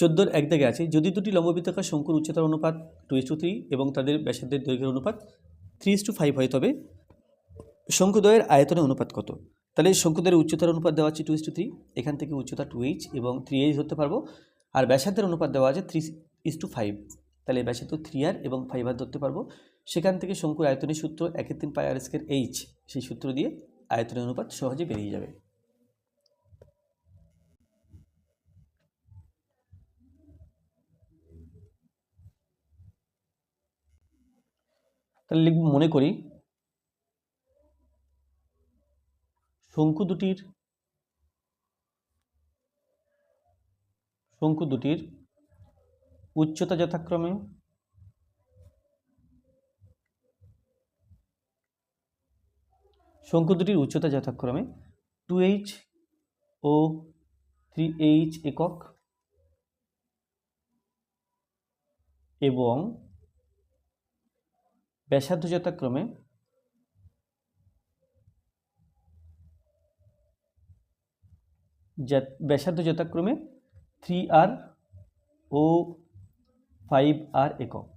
চোদ্দোর এক দাগে আছে। যদি দুটি লম্ববৃত্তাকার শঙ্কুর উচ্চতার অনুপাত টু ইস টু থ্রি এবং তাদের ব্যাসার্ধের দৈর্ঘ্যের অনুপাত থ্রি ইস টু ফাইভ হয়, তবে শঙ্কুদ্বয়ের আয়তনের অনুপাত কত? তাহলে শঙ্কুদ্বয়ের উচ্চতার অনুপাত দেওয়া আছে টু ইস টু থ্রি এখান থেকে উচ্চতা টু এইচ এবং থ্রি এইচ ধরতে পারব। আর ব্যাসার্ধের অনুপাত দেওয়া আছে থ্রি ইস টু ফাইভ তাহলে ব্যাসার্ধ থ্রি আর এবং ফাইভ আর ধরতে পারব। সেখান থেকে শঙ্কুর আয়তনের সূত্র একের তিন পাই আর স্কের এইচ সেই সূত্র দিয়ে আয়তনের অনুপাত সহজে বেরিয়ে যাবে। তাহলে লিখব, মনে করি শঙ্কু দুটির শঙ্কু দুটির উচ্চতা যথাক্রমে শঙ্কু দুটির উচ্চতা যথাক্রমে টু এইচ ও থ্রি এইচ একক এবং ব্যাসার্ধ যথাক্রমে ব্যাসার্ধ যথাক্রমে থ্রি আর ও ফাইভ আর একক।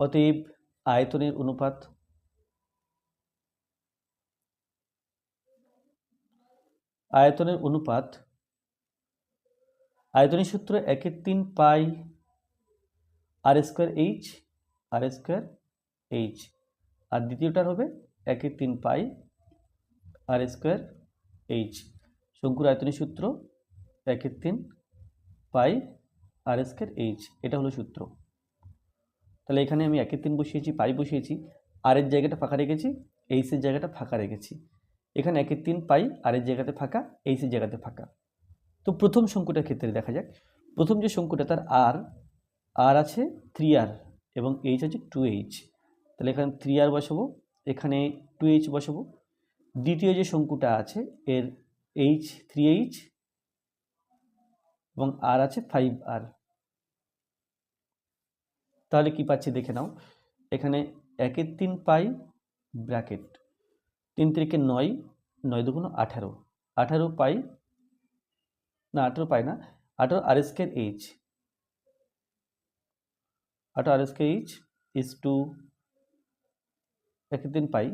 অতএব আয়তনের অনুপাত আয়তনের অনুপাত আয়তনের সূত্র একের তিন pi R square H R square H আর দ্বিতীয়টার হবে একের তিন পাই আর স্কোয়ার এইচ শঙ্কুর আয়তনের সূত্র একের তিন পাই আর স্কোয়ার এইচ এটা হলো সূত্র। তাহলে এখানে আমি একের তিন বসিয়েছি, পাই বসিয়েছি আর এর জায়গাটা ফাঁকা রেখেছি এইচের জায়গাটা ফাঁকা রেখেছি। এখানে একের তিন পাই আর এর জায়গাতে ফাঁকা এইচের জায়গাতে ফাঁকা। তো প্রথম শঙ্কুটার ক্ষেত্রে দেখা যাক। প্রথম যে শঙ্কুটা, তার আর আর আছে থ্রি আর এবং এইচ আছে টু এইচ তাহলে এখানে থ্রি আর বসাবো, এখানে টু এইচ বসাবো। দ্বিতীয় যে শঙ্কুটা আছে, এর এইচ থ্রি এইচ এবং আর আছে ফাইভ আর তাহলে কি পাচ্ছি দেখে নাও, এখানে একের তিন পাই ব্র্যাকেট, তিন তিরিকে নয় নয় দুগুণ আঠারো। আঠারো পাই, না আঠারো পাই না, আঠারো R square H H is to একের তিন পাই।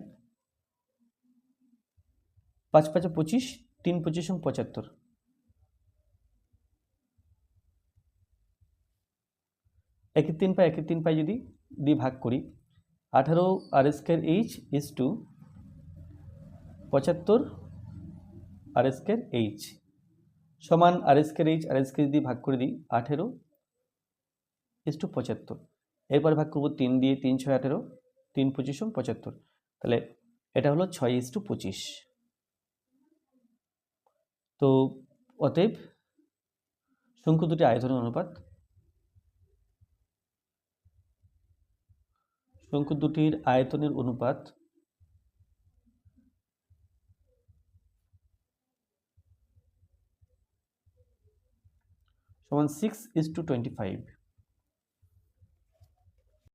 পাঁচ পাঁচে পঁচিশ, তিন পঁচিশ পঁচাত্তর। একের তিন পাই একের তিন পাই যদি দিয়ে ভাগ করি, আঠারো R square H is to পঁচাত্তর আর স্কোয়ার এইচ সমান R square H R square দিয়ে ভাগ করে দিই, আঠেরো ইজ টু পঁচাত্তর। এরপর ভাগ করব তিন দিয়ে তিন ছয় আঠেরো, তিন পঁচিশ এবং পঁচাত্তর। তাহলে এটা হলো ছয় ইজ টু পঁচিশ। তো অতএব শঙ্কু দুটি আয়তনের অনুপাত শঙ্কু দুটির আয়তনের অনুপাত সমান six is to twenty five